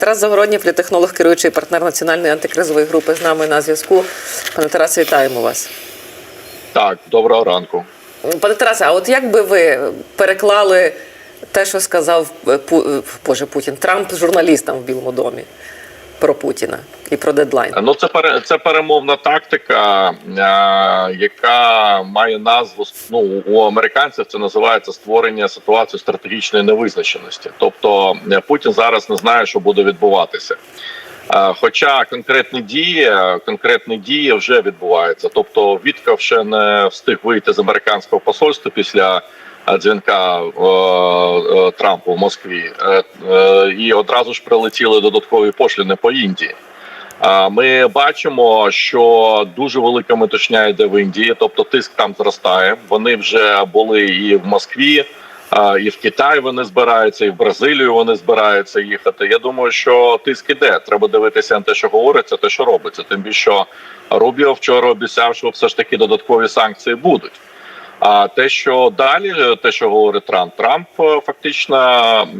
Тарас Загородній, політехнолог, керуючий партнер національної антикризової групи з нами на зв'язку. Пане Тарасе, вітаємо вас. Так, доброго ранку. Пане Тарасе, а от як би ви переклали те, що сказав е, е, Боже Путін Трамп журналістам в Білому домі про Путіна і про дедлайн? Ну це пере це перемовна тактика, е, яка має назву ну у американців. Це називається створення ситуації стратегічної невизначеності. Тобто е, Путін зараз не знає, що буде відбуватися. Е, Хоча конкретні дії, конкретні дії вже відбуваються. Тобто, Вітков ще не встиг вийти з американського посольства після дзвінка е, е, Трампу в Москві, Е, е, і одразу ж прилетіли додаткові пошліни по Індії. Ми бачимо, що дуже велика метушня йде в Індії, тобто тиск там зростає. Вони вже були і в Москві, і в Китай вони збираються, і в Бразилію вони збираються їхати. Я думаю, що тиск іде. Треба дивитися на те, що говориться, те, що робиться. Тим більше Рубіо вчора обіцяв, що все ж таки додаткові санкції будуть. А те, що далі, те, що говорить Трамп, Трамп е, фактично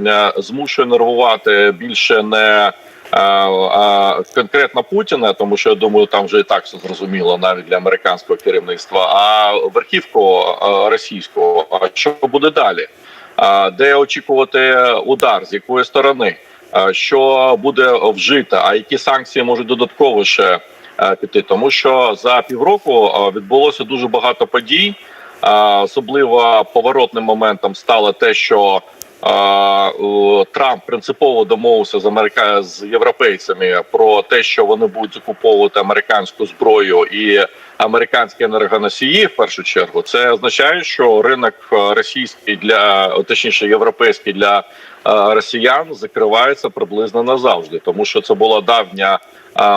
е, змушує нервувати більше не е, конкретно Путіна, тому що я думаю, там вже і так все зрозуміло навіть для американського керівництва, а верхівку російського. А що буде далі? Де очікувати удар, з якої сторони? Що буде вжито? А які санкції можуть додатково ще піти? Тому що за півроку відбулося дуже багато подій. А, Особливо поворотним моментом стало те, що а, Трамп принципово домовився з Америка з європейцями про те, що вони будуть закуповувати американську зброю і американські енергоносії. В першу чергу, це означає, що ринок е, російський для точніше європейський для е, росіян закривається приблизно назавжди, тому що це була давня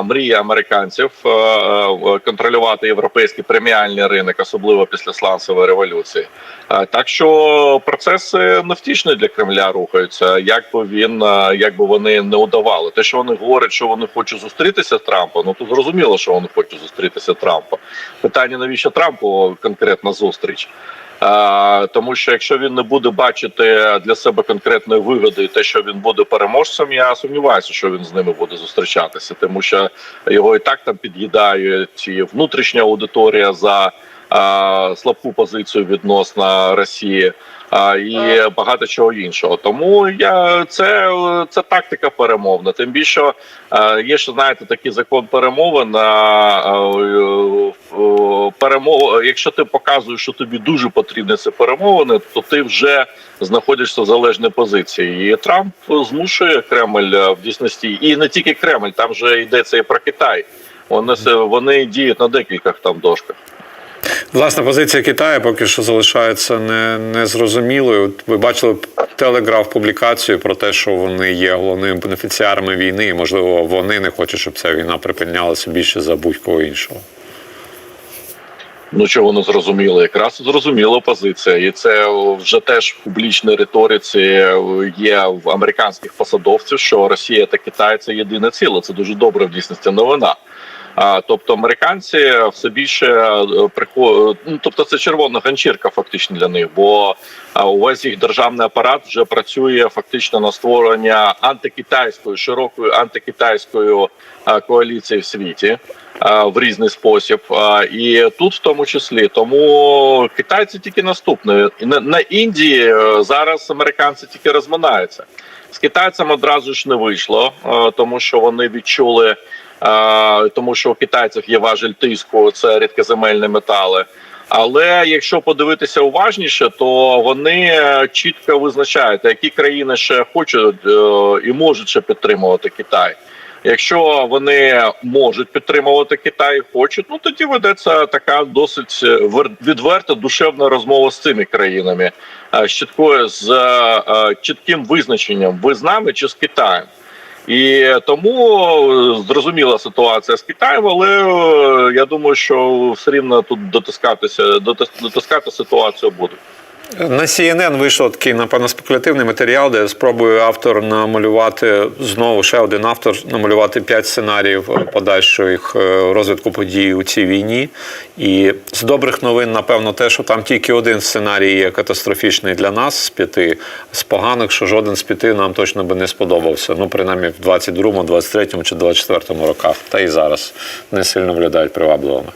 мрія американців е, е, контролювати європейський преміальний ринок, особливо після сланцевої революції. Е, Так що процеси невтішні для Кремля рухаються. Як би він е, як би вони не удавали, те, що вони говорять, що вони хочуть зустрітися з Трампом, ну то зрозуміло, що вони хочуть зустрітися з Трампом. Питання навіщо Трампу конкретна зустріч? Тому що якщо він не буде бачити для себе конкретної вигоди, те, що він буде переможцем, я сумніваюся, що він з ними буде зустрічатися, тому що його і так там під'їдають і внутрішня аудиторія за слабку позицію відносно Росії. а, І багато чого іншого, тому я це, це тактика перемовна. Тим більше є ще знаєте такий закон перемовин. Перемов, якщо ти показуєш, що тобі дуже потрібні ці перемовини, то ти вже знаходишся в залежній позиції. І Трамп змушує Кремль е, в дійсності, і не тільки Кремль, там вже йдеться і про Китай. Вони вони діють на декількох там дошках. Власна позиція Китаю поки що залишається не, незрозумілою. Ви бачили телеграф публікацію про те, що вони є головними бенефіціарами війни, і можливо вони не хочуть, щоб ця війна припинялася більше за будь-кого іншого. Ну чого не зрозуміло, якраз зрозуміла позиція, і це вже теж в публічній риториці є в американських посадовців, що Росія та Китай це єдине ціле. Це дуже добре в дійсності новина. Тобто американці все більше приходять, ну тобто це червона ганчірка, фактично для них, бо увесь їх державний апарат вже працює фактично на створення антикитайської широкої антикитайської коаліції в світі в різний спосіб. І тут в тому числі тому китайці тільки наступне І на, на Індії е, зараз американці тільки розминаються. З китайцями одразу ж не вийшло, е, тому що вони відчули. Тому що у китайців є важель тиску, це рідкоземельні метали. Але якщо подивитися уважніше, то вони е, чітко визначають, які країни ще хочуть е, і можуть ще підтримувати Китай. Якщо вони можуть підтримувати Китай, хочуть, ну тоді ведеться така досить е, відверта душевна розмова з цими країнами, з з чітким визначенням: ви з нами чи з Китаєм. І тому е, зрозуміла ситуація з Китаєм, але е, я думаю, що все рівно тут дотискатися дотис- дотискати ситуацію будуть. На CNN вийшов такий, напевно, спекулятивний матеріал, де спробує автор намалювати знову ще один автор намалювати п'ять сценаріїв подальшого їх е, розвитку подій у цій війні. І з добрих новин, напевно, те, що там тільки один сценарій є катастрофічний для нас з п'яти, з поганих, що жоден з п'яти нам точно би не сподобався. Ну, принаймні в 22-му, 23-му чи 24-му роках, та і зараз не сильно виглядають привабливими.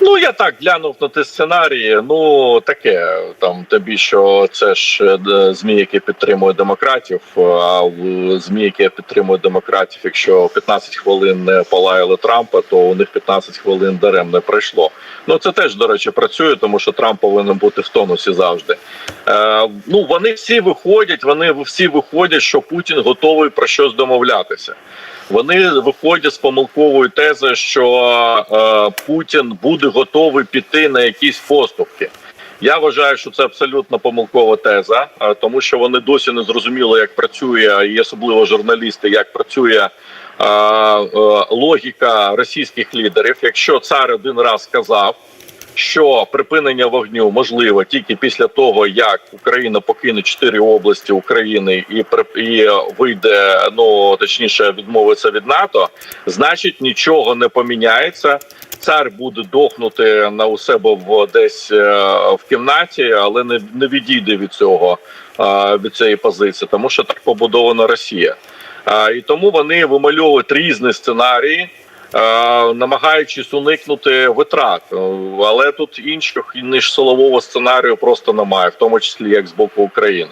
Ну, я так глянув на ті сценарії. Ну таке там тобі, що це ж е, змі, які підтримують демократів. А в змі, які підтримують демократів, якщо 15 хвилин не полаяли Трампа, то у них 15 хвилин дарем не пройшло. Ну це теж до речі працює, тому що Трамп повинен бути в тонусі завжди. Е, ну вони всі виходять. Вони всі виходять, що Путін готовий про щось домовлятися. Вони виходять з помилкової тези, що е, Путін буде готовий піти на якісь поступки. Я вважаю, що це абсолютно помилкова теза, е, тому що вони досі не зрозуміли, як працює, і особливо журналісти, як працює е, е, логіка російських лідерів. Якщо цар один раз сказав, що припинення вогню можливо тільки після того, як Україна покине чотири області України і і вийде, ну точніше, відмовиться від НАТО, значить нічого не поміняється. Цар буде дохнути на у себе в десь е, в кімнаті, але не, не відійде від цього е, від цієї позиції, тому що так побудована Росія. Е, І тому вони вимальовують різні сценарії, намагаючись уникнути витрат. Е, Але тут інших ніж силового сценарію просто немає, в тому числі як з боку України.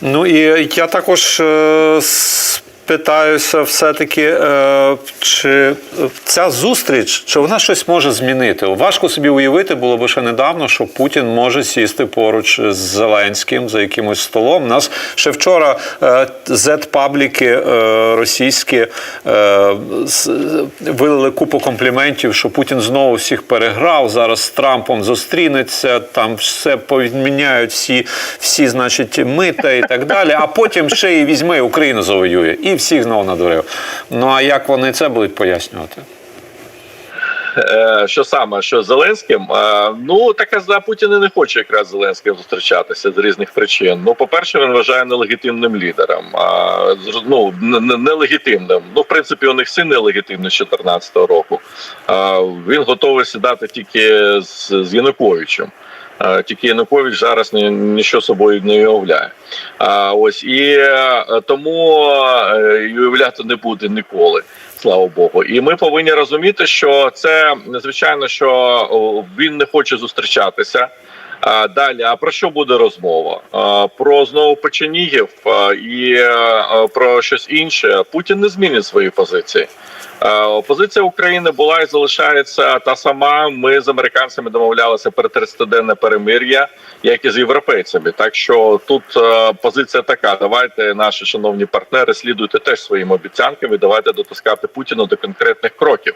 Ну і я також спитаюся, все-таки, е, чи ця зустріч, чи вона щось може змінити? Важко собі уявити було б ще недавно, що Путін може сісти поруч з Зеленським за якимось столом. У нас ще вчора е, зет-пабліки е, російські вилили купу компліментів, що Путін знову всіх переграв. Зараз з Трампом зустрінеться, там все поміняють всі, всі, значить, мита і так далі. А потім ще і візьме Україну завоює. І всіх знову надурив. Ну а як вони це будуть пояснювати? Е, Що саме, що з Зеленським? Е, Ну так за Путін і не хоче якраз Зеленським зустрічатися з різних причин. Ну, по-перше, він вважає нелегітимним лідером. Ну не- не- нелегітимним. Ну, в принципі, у них син нелегітимний з 14-го року. Він готовий сідати тільки з Януковичем. Е, Тільки Янукович зараз ні, нічого собою не уявляє. А ось і е, тому е, уявляти не буде ніколи. Слава Богу, і ми повинні розуміти, що це звичайно, що він не хоче зустрічатися. Далі, а про що буде розмова? Про знову печенігів і про щось інше. Путін не змінить свої позиції. А, Позиція України була і залишається та сама. Ми з американцями домовлялися про 30-денне перемир'я, як і з європейцями. Так що тут е, позиція така: давайте, наші шановні партнери, слідуйте теж своїм обіцянкам і давайте дотискати Путіна до конкретних кроків.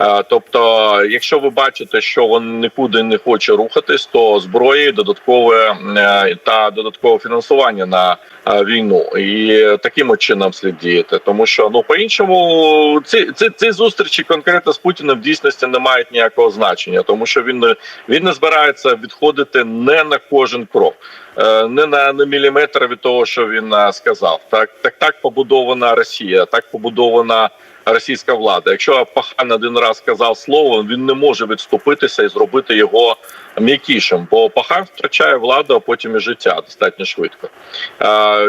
Е, Тобто, якщо ви бачите, що він нікуди не хоче рухатись, то зброї додаткове е, та додаткове фінансування на е, війну, і таким чином слід діяти, тому що ну по іншому ці, ці, ці зустрічі конкретно з Путіним в дійсності не мають ніякого значення, тому що він не він не збирається відходити не на кожен крок. Не на, на міліметр від того, що він сказав, так так так побудована Росія, так побудована російська влада. Якщо Пахан один раз сказав слово, він не може відступитися і зробити його м'якішим, бо Пахан втрачає владу, а потім і життя достатньо швидко.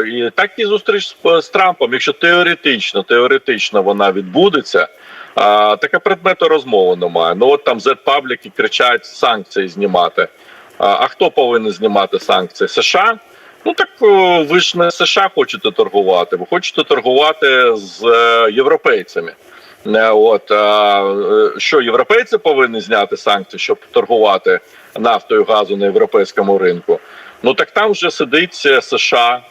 І так і зустріч з, Трампом. Якщо теоретично, теоретично вона відбудеться. А, таке предмету розмови немає. Ну от там Z-пабліки кричать санкції знімати. А, а хто повинен знімати санкції? США? Ну так ви ж не США хочете торгувати. Ви хочете торгувати з е, європейцями. Е, От е, що європейці повинні зняти санкції, щоб торгувати нафтою газу на європейському ринку. Ну так там вже сидить США.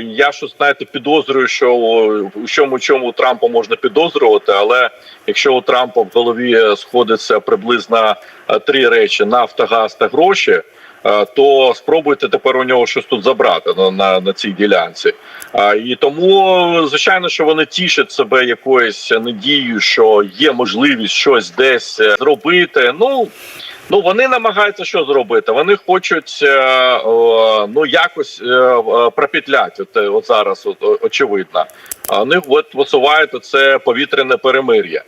Я щось знаєте, підозрюю, що у чому чому Трампа можна підозрювати, але якщо у Трампа в голові сходиться приблизно три речі: нафта, газ та гроші. Е, То спробуйте тепер у нього щось тут забрати на, на, на цій ділянці. А, І тому, звичайно, що вони тішать себе якоюсь надією, що є можливість щось десь е, зробити. Ну Ну вони намагаються що зробити. Вони хочуть е, е, ну якось е, е, пропетляти. От, е, от зараз, от, очевидно. Вони от висувають це повітряне перемир'я.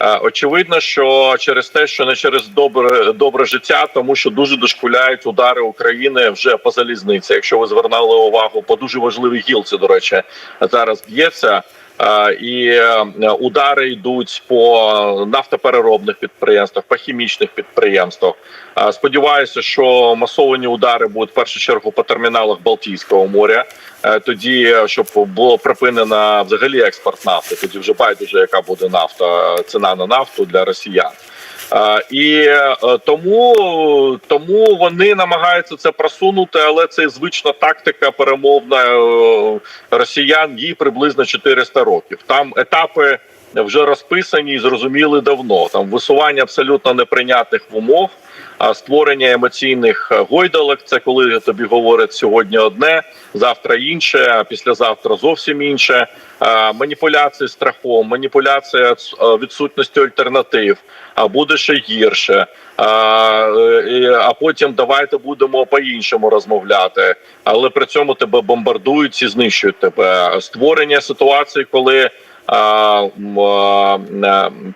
Е, Очевидно, що через те, що не через добре добре життя, тому що дуже дошкуляють удари України вже по залізниці. Якщо ви звернули увагу по дуже важливій гілці, до речі, зараз б'ється. Е, І е, удари йдуть по нафтопереробних підприємствах, по хімічних підприємствах. Е, Сподіваюся, що масовані удари будуть в першу чергу по терміналах Балтійського моря. Тоді щоб було припинено взагалі експорт нафти. Тоді вже байдуже, яка буде нафта, ціна на нафту для росіян. І е, тому, тому вони намагаються це просунути, але це звична тактика перемовна е, росіян їй приблизно 400 років. Там етапи вже розписані і зрозуміли давно. Там висування абсолютно неприйнятних умов. А створення емоційних е, гойдалок це коли тобі говорять сьогодні одне, завтра інше, а післязавтра зовсім інше. Е, Маніпуляції страхом, маніпуляція е, відсутністю альтернатив, а буде ще гірше. А, а потім давайте будемо по-іншому розмовляти, але при цьому тебе бомбардують і знищують тебе. Створення ситуації, коли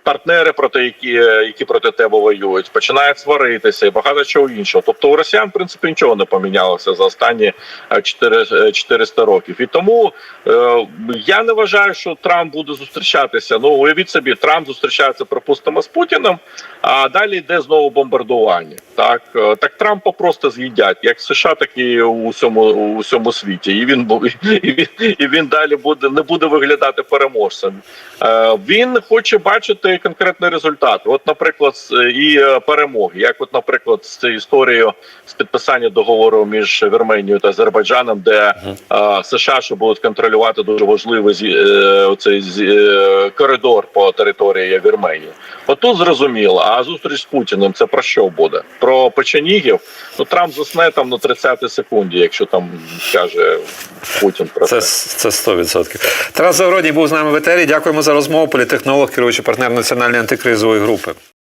партнери, проти які, які проти тебе воюють, починають сваритися і багато чого іншого. Тобто у росіян, в принципі, нічого не помінялося за останні е, 4, е, 400 років. І тому е, я не вважаю, що Трамп буде зустрічатися. Ну уявіть собі, Трамп зустрічається, припустимо, з Путіним, а далі йде знову бомбардування. Так, Е, так Трампа просто з'їдять, як в США, так і у всьому у всьому світі. І він і він, і він далі буде не буде виглядати переможцем. Е, Він хоче бачити конкретний результат. От, наприклад, з- і е, перемоги, як, от, наприклад, з цією історією з підписання договору між Вірменією та Азербайджаном, де е, США ще будуть контролювати дуже важливий зі- е, цей коридор по території Вірменії. Отут зрозуміло. А зустріч з Путіним це про що буде? Про печенігів? Ну Трамп засне там на 30-й секунді, якщо там скаже Путін про Це, це. це 100%. Тарас Загородній був з нами в етері. Дякуємо за розмову. Політехнолог, керуючий партнер національної антикризової групи.